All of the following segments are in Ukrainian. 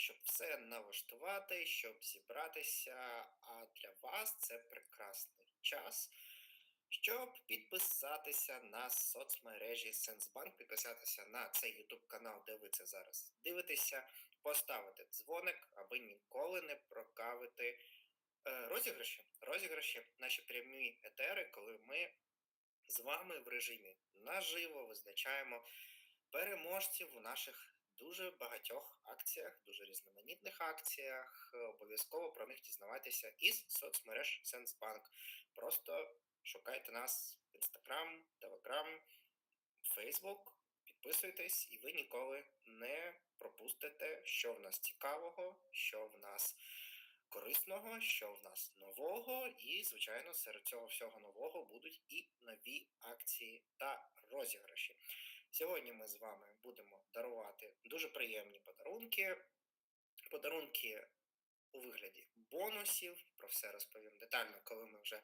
щоб все налаштувати, щоб зібратися. А для вас це прекрасний час, щоб підписатися на соцмережі Сенсбанк, підписатися на цей YouTube канал, де ви це зараз дивитеся, поставити дзвоник, аби ніколи не прокавити е, розіграші. Розіграші, наші прямі етери, коли ми з вами в режимі наживо визначаємо переможців у наших дуже багатьох акціях, дуже різноманітних акціях. Обов'язково про них дізнавайтеся із соцмереж Сенсбанк. Просто шукайте нас в Instagram, Telegram, Facebook, підписуйтесь, і ви ніколи не пропустите, що в нас цікавого, що в нас корисного, що в нас нового, і, звичайно, серед цього всього нового будуть і нові акції та розіграші. Сьогодні ми з вами будемо дарувати дуже приємні подарунки. Подарунки у вигляді бонусів. Про все розповім детально, коли ми вже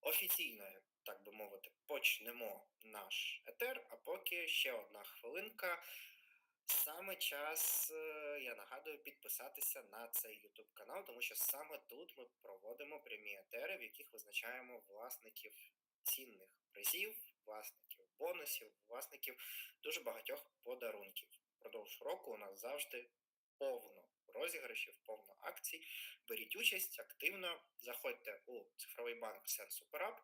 офіційно, так би мовити, почнемо наш етер. А поки ще одна хвилинка. Саме час, е, я нагадую, підписатися на цей YouTube канал, тому що саме тут ми проводимо прямі етери, в яких визначаємо власників цінних призів, власників бонусів, власників дуже багатьох подарунків. Продовж року у нас завжди повно розіграшів, повно акцій. Беріть участь активно, заходьте у цифровий банк SuperUp.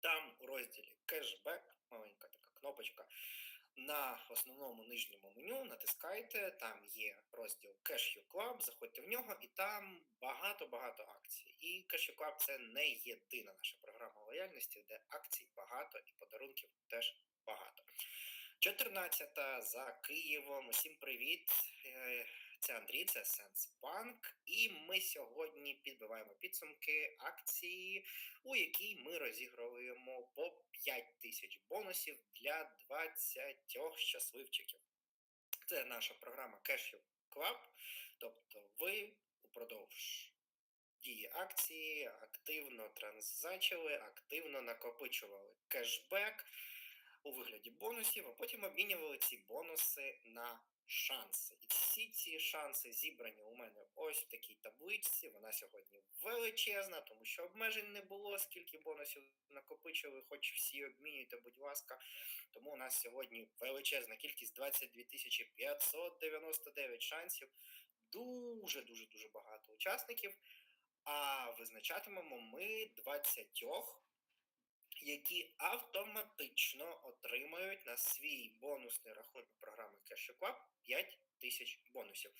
Там у розділі кешбек, маленька така кнопочка. На основному нижньому меню натискайте, там є розділ Cash Club, заходьте в нього, і там багато-багато акцій. І Cash Club це не єдина наша програма лояльності, де акцій багато і подарунків теж багато. 14-та за Києвом. Усім привіт! Це Андрій, це Сенсбанк. І ми сьогодні підбиваємо підсумки акції, у якій ми розігруємо по 5 тисяч бонусів для 20 щасливчиків. Це наша програма Cash Club. Тобто ви упродовж дії акції активно транзачили, активно накопичували кешбек у вигляді бонусів, а потім обмінювали ці бонуси на шанси. І всі ці шанси зібрані у мене ось в такій табличці. Вона сьогодні величезна, тому що обмежень не було, скільки бонусів накопичили, хоч всі обмінюйте, будь ласка. Тому у нас сьогодні величезна кількість 22 599 шансів. Дуже дуже дуже багато учасників. А визначатимемо ми 20 які автоматично отримають на свій бонусний рахунок програми Cash Club 5 тисяч бонусів.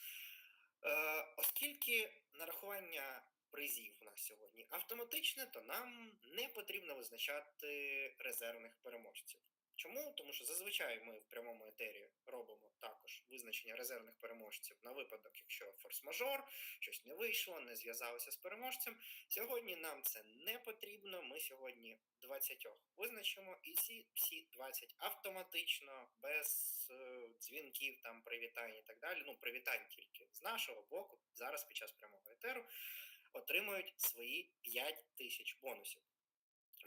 Е, оскільки нарахування призів у нас сьогодні автоматичне, то нам не потрібно визначати резервних переможців. Чому? Тому що зазвичай ми в прямому етері робимо також визначення резервних переможців на випадок, якщо форс-мажор, щось не вийшло, не зв'язалося з переможцем. Сьогодні нам це не потрібно. Ми сьогодні 20 визначимо, і ці всі 20 автоматично, без е, дзвінків, там привітань і так далі. Ну, привітань тільки з нашого боку, зараз під час прямого етеру, отримують свої 5 тисяч бонусів.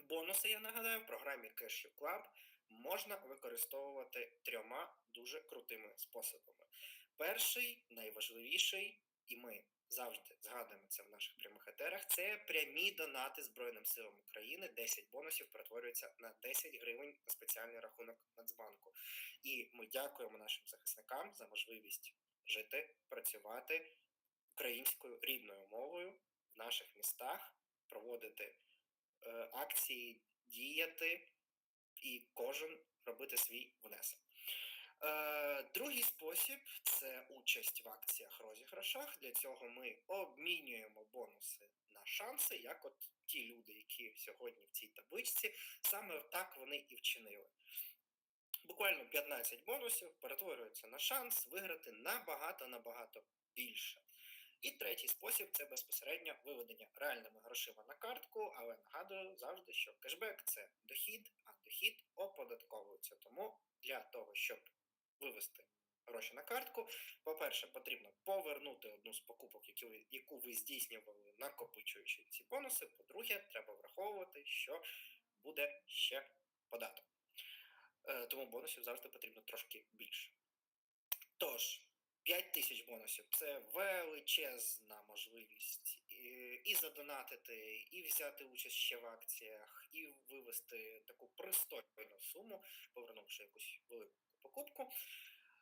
Бонуси, я нагадаю, в програмі Cash Club можна використовувати трьома дуже крутими способами. Перший, найважливіший, і ми завжди згадуємо це в наших прямих етерах, це прямі донати Збройним силам України. 10 бонусів перетворюються на 10 гривень на спеціальний рахунок Нацбанку. І ми дякуємо нашим захисникам за можливість жити, працювати українською рідною мовою в наших містах, проводити е, акції, діяти і кожен робити свій внесок. Е, другий спосіб це участь в акціях розіграшах. Для цього ми обмінюємо бонуси на шанси, як от ті люди, які сьогодні в цій табличці, саме так вони і вчинили. Буквально 15 бонусів перетворюються на шанс виграти набагато-набагато більше. І третій спосіб це безпосередньо виведення реальними грошима на картку, але нагадую завжди, що кешбек це дохід, а дохід оподатковується. Тому для того, щоб вивести гроші на картку, по-перше, потрібно повернути одну з покупок, які яку ви здійснювали, накопичуючи ці бонуси. По-друге, треба враховувати, що буде ще податок. Е, Тому бонусів завжди потрібно трошки більше. Тож, 5 тисяч бонусів це величезна можливість і, задонатити, і взяти участь ще в акціях, і вивести таку пристойну суму, повернувши якусь велику покупку.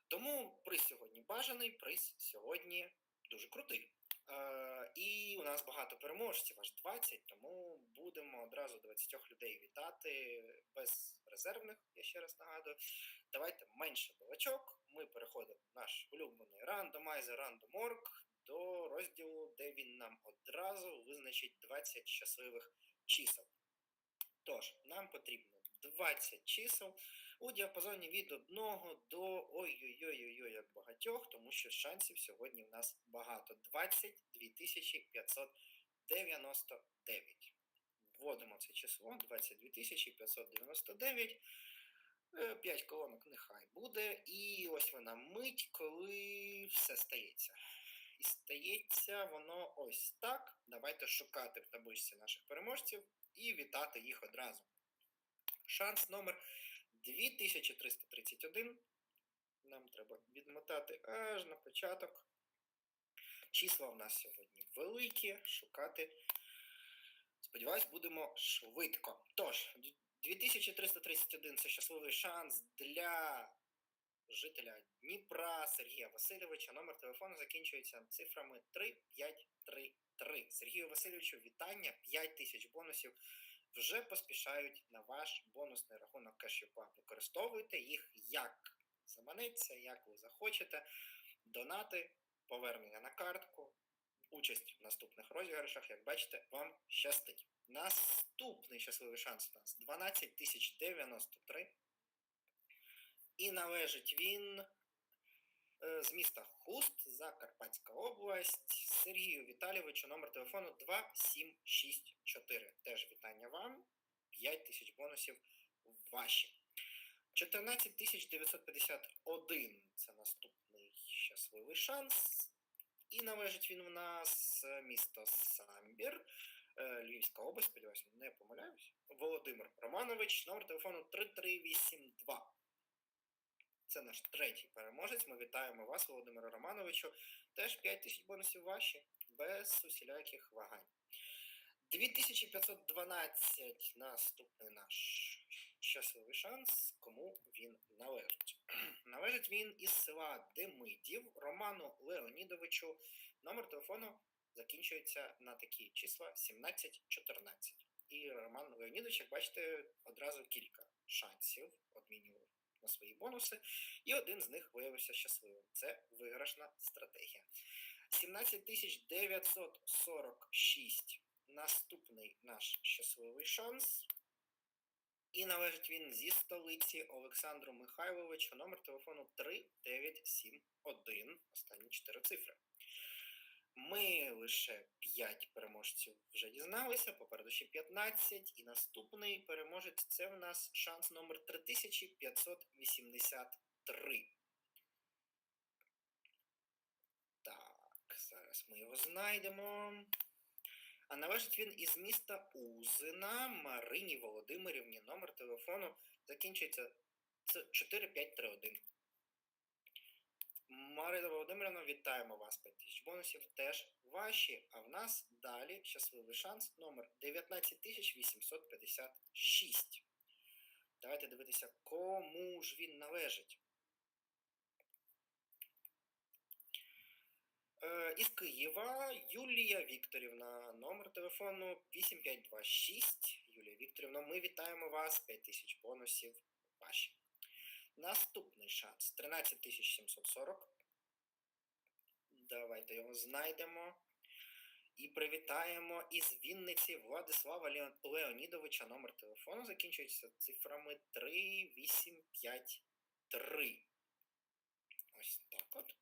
Тому приз сьогодні бажаний, приз сьогодні дуже крутий. Е, і у нас багато переможців, аж 20, тому будемо одразу 20 людей вітати без резервних, я ще раз нагадую. Давайте менше балачок. Ми переходимо в наш улюблений рандомайзер Random.org до розділу, де він нам одразу визначить 20 щасливих чисел. Тож, нам потрібно 20 чисел у діапазоні від 1 до ой-ой-ой, як багатьох, тому що шансів сьогодні в нас багато. 22 599. Вводимо це число 22 599. 5 колонок нехай буде. І ось вона мить, коли все стається. І стається воно ось так. Давайте шукати в табличці наших переможців і вітати їх одразу. Шанс номер 2331. Нам треба відмотати аж на початок. Числа в нас сьогодні великі. Шукати. Сподіваюсь, будемо швидко. Тож, 2331 це щасливий шанс для жителя Дніпра Сергія Васильовича. Номер телефону закінчується цифрами 3533. Сергію Васильовичу, вітання, 5 тисяч бонусів вже поспішають на ваш бонусний рахунок кешюпа. Використовуйте їх як заманеться, як ви захочете. Донати, повернення на картку, участь в наступних розіграшах, як бачите, вам щастить. Наступний щасливий шанс у нас 12 093. І належить він е, з міста Хуст, Закарпатська область, Сергію Віталійовичу, номер телефону 2764. Теж вітання вам. 5 тисяч бонусів ваші. 14 951 це наступний щасливий шанс. І належить він в нас е, місто Самбір, Львівська область, сподіваюся, не помиляюсь. Володимир Романович, номер телефону 3382. Це наш третій переможець. Ми вітаємо вас, Володимире Романовичу. Теж 5 тисяч бонусів ваші, без усіляких вагань. 2512 наступний наш щасливий шанс, кому він належить. належить він із села Демидів Роману Леонідовичу. Номер телефону закінчується на такі числа 1714. І Роман Леонідович, як бачите, одразу кілька шансів обмінював на свої бонуси, і один з них виявився щасливим. Це виграшна стратегія. 17946 наступний наш щасливий шанс. І належить він зі столиці Олександру Михайловичу, номер телефону 3971, останні 4 цифри. Ми лише 5 переможців вже дізналися, попереду ще 15. І наступний переможець це в нас шанс номер 3583. Так, зараз ми його знайдемо. А належить він із міста Узина Марині Володимирівні. Номер телефону закінчується 4531. Марина Володимирівна, вітаємо вас. 5 тисяч бонусів теж ваші. А в нас далі щасливий шанс номер 19856. Давайте дивитися, кому ж він належить. Е, із Києва Юлія Вікторівна, номер телефону 8526. Юлія Вікторівна, ми вітаємо вас. 5000 бонусів ваші. Наступний шанс 13740. Давайте його знайдемо. І привітаємо із Вінниці Владислава Леонідовича. Номер телефону закінчується цифрами 3853. Ось так от.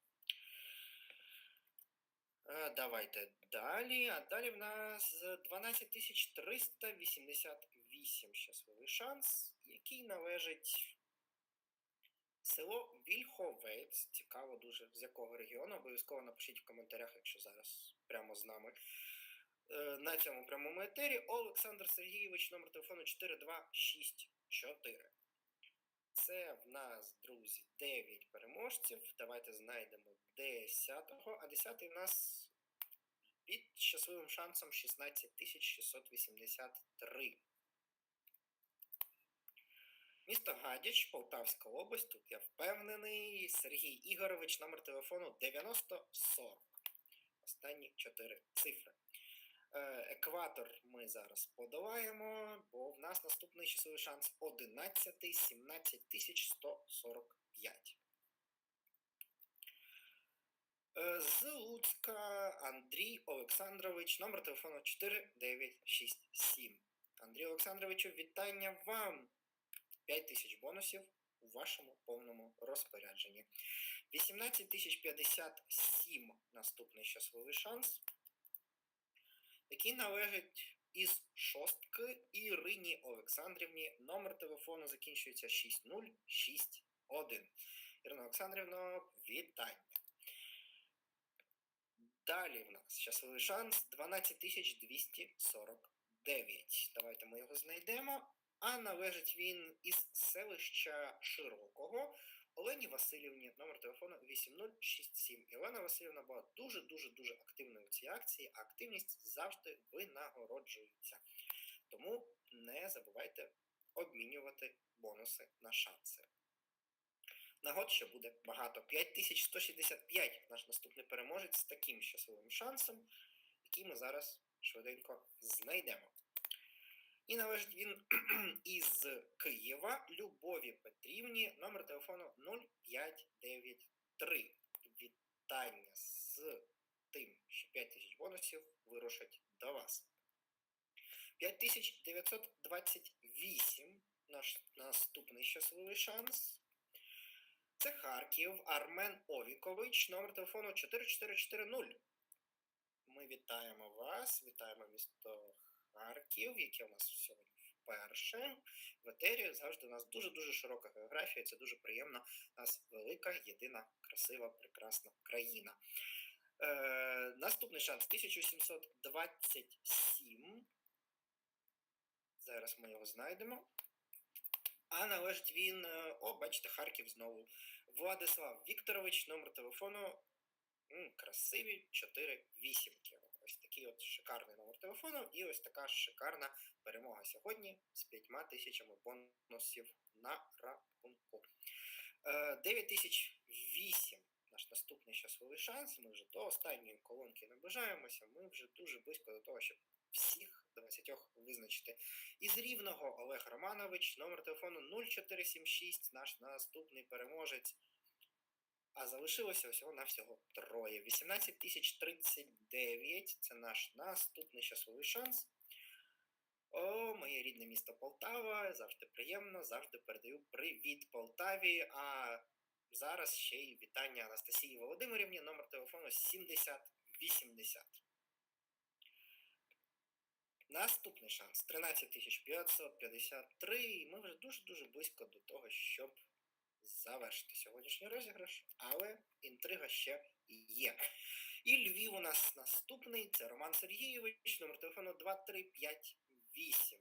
Е, давайте далі. А далі в нас 12388 щасливий шанс, який належить село Вільховець. Цікаво дуже, з якого регіону. Обов'язково напишіть в коментарях, якщо зараз прямо з нами. Е, На цьому прямому етері Олександр Сергійович, номер телефону 4264. Це в нас, друзі, 9 переможців. Давайте знайдемо 10-го. А 10-й в нас під щасливим шансом 16683. Місто Гадяч, Полтавська область. Тут я впевнений. Сергій Ігорович, номер телефону 9040. Останні 4 цифри. Е, Екватор ми зараз подолаємо, бо в нас наступний часовий шанс 11 17 145. Е, З Луцька Андрій Олександрович, номер телефону 4967. Андрій Олександровичу, вітання вам! 5 тисяч бонусів у вашому повному розпорядженні. 18 тисяч 57 наступний щасливий шанс який належить із шостки Ірині Олександрівні. Номер телефону закінчується 6061. Ірина Олександрівна, вітання. Далі в нас щасливий шанс 12249. Давайте ми його знайдемо. А належить він із селища Широкого. Олені Васильівні, номер телефону 8067. І Олена Васильівна була дуже-дуже дуже активною у цій акції, а активність завжди винагороджується. Тому не забувайте обмінювати бонуси на шанси. Нагод ще буде багато. 5165 наш наступний переможець з таким щасливим шансом, який ми зараз швиденько знайдемо. І належить він із Києва Любові Петрівні, номер телефону 0593. Вітання з тим, що 5 тисяч бонусів вирушать до вас. 5928 наш наступний щасливий шанс. Це Харків Армен Овікович, номер телефону 4440. Ми вітаємо вас, вітаємо місто Харків, яке у нас сьогодні вперше. В етері завжди у нас дуже-дуже широка географія, це дуже приємно. У нас велика, єдина, красива, прекрасна країна. Е, Наступний шанс 1727. Зараз ми його знайдемо. А належить він, е, о, бачите, Харків знову. Владислав Вікторович, номер телефону. М, красиві 4 вісімки. Ось такий от шикарний номер телефону, і ось така шикарна перемога сьогодні з 5 тисячами бонусів на рахунку. Е, 9008 наш наступний щасливий шанс. Ми вже до останньої колонки наближаємося. Ми вже дуже близько до того, щоб всіх 20 визначити. Із рівного Олег Романович, номер телефону 0476, наш наступний переможець. А залишилося всього навсього троє. 18 тисяч 39 це наш наступний щасливий шанс. О, моє рідне місто Полтава. Завжди приємно, завжди передаю привіт Полтаві. А зараз ще й вітання Анастасії Володимирівні, номер телефону 7080. Наступний шанс 13553. І ми вже дуже-дуже близько до того, щоб завершити сьогоднішній розіграш, але інтрига ще є. І Львів у нас наступний це Роман Сергійович, номер телефону 2358.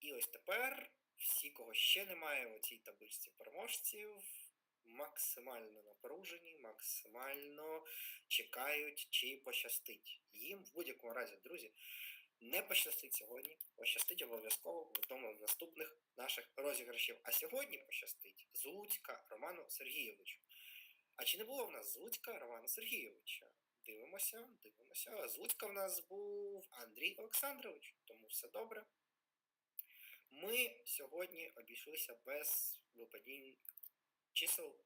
І ось тепер всі, кого ще немає у цій табличці переможців, максимально напружені, максимально чекають, чи пощастить. Їм в будь-якому разі, друзі, не пощастить сьогодні, пощастить обов'язково в одному з наступних наших розіграшів. А сьогодні пощастить з Луцька Роману Сергійовичу. А чи не було в нас з Луцька Романа Сергійовича? Дивимося, дивимося. З Луцька в нас був Андрій Олександрович, тому все добре. Ми сьогодні обійшлися без випадінь чисел,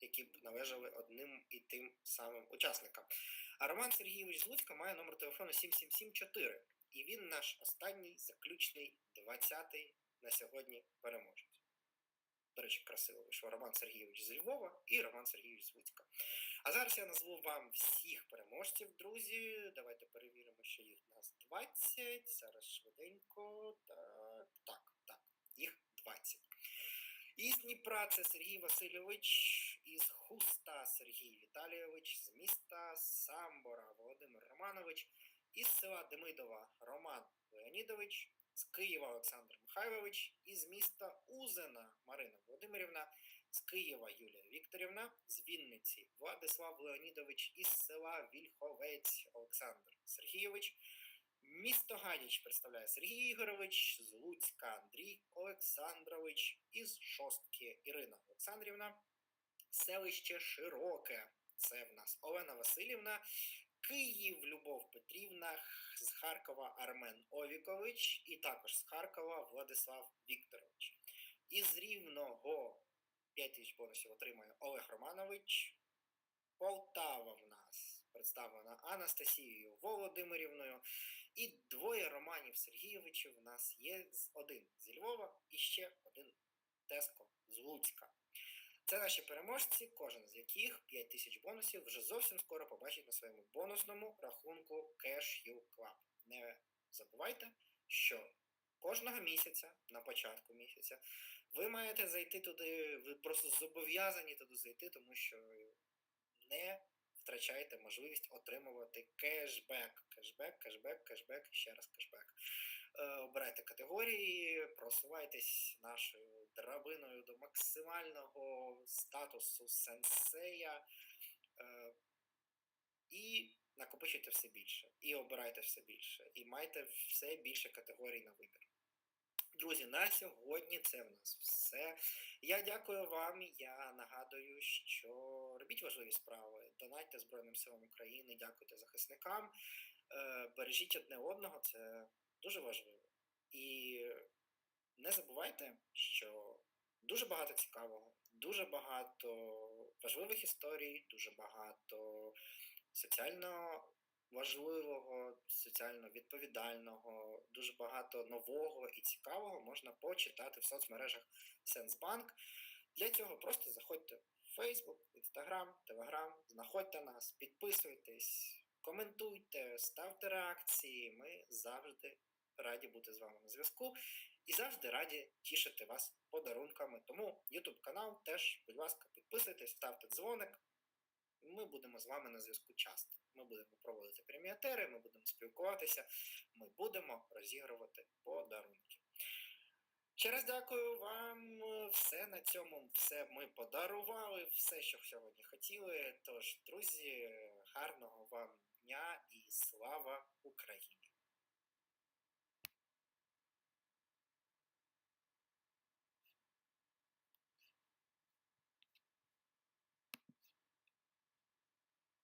які б належали одним і тим самим учасникам. А Роман Сергійович з Луцька має номер телефону 7774. І він наш останній заключний 20-й на сьогодні переможець. До речі, красиво вийшов Роман Сергійович з Львова і Роман Сергійович з Луцька. А зараз я назву вам всіх переможців, друзі. Давайте перевіримо, що їх у нас 20. Зараз швиденько. Так, так, так. Їх 20. Із Дніпра це Сергій Васильович, із Хуста Сергій Віталійович, з міста Самбора Володимир Романович, із села Демидова Роман Леонідович, З Києва Олександр Михайлович і з міста Узена Марина Володимирівна, з Києва Юлія Вікторівна, з Вінниці Владислав Леонідович із села Вільховець Олександр Сергійович. Місто Гадяч представляє Сергій Ігорович, з Луцька Андрій Олександрович, із Шостки Ірина Олександрівна, селище Широке. Це в нас Олена Васильівна, Київ Любов Петрівна, з Харкова Армен Овікович і також з Харкова Владислав Вікторович. Із Рівного 5 тисяч бонусів отримує Олег Романович. Полтава в нас представлена Анастасією Володимирівною. І двоє Романів Сергійовичів в нас є один зі Львова і ще один Теско з Луцька. Це наші переможці, кожен з яких 5 тисяч бонусів вже зовсім скоро побачить на своєму бонусному рахунку Cash U Club. Не забувайте, що кожного місяця, на початку місяця, ви маєте зайти туди, ви просто зобов'язані туди зайти, тому що не втрачайте можливість отримувати кешбек. Кешбек, кешбек, кешбек, ще раз кешбек. Категорії, просувайтесь нашою драбиною до максимального статусу сенсея е, і накопичуйте все більше, і обирайте все більше, і майте все більше категорій на вибір. Друзі, на сьогодні це в нас все. Я дякую вам. Я нагадую, що робіть важливі справи, донайте Збройним силам України, дякуйте захисникам, е, бережіть одне одного, це дуже важливо. І не забувайте, що дуже багато цікавого, дуже багато важливих історій, дуже багато соціально важливого, соціально відповідального, дуже багато нового і цікавого можна почитати в соцмережах Сенсбанк. Для цього просто заходьте в Facebook, Instagram, Telegram, знаходьте нас, підписуйтесь, коментуйте, ставте реакції. Ми завжди раді бути з вами на зв'язку і завжди раді тішити вас подарунками. Тому YouTube канал теж, будь ласка, підписуйтесь, ставте дзвоник. Ми будемо з вами на зв'язку часто. Ми будемо проводити преміатери, ми будемо спілкуватися, ми будемо розігрувати подарунки. Ще раз дякую вам. Все на цьому все ми подарували, все, що сьогодні хотіли. Тож, друзі, гарного вам дня і слава Україні!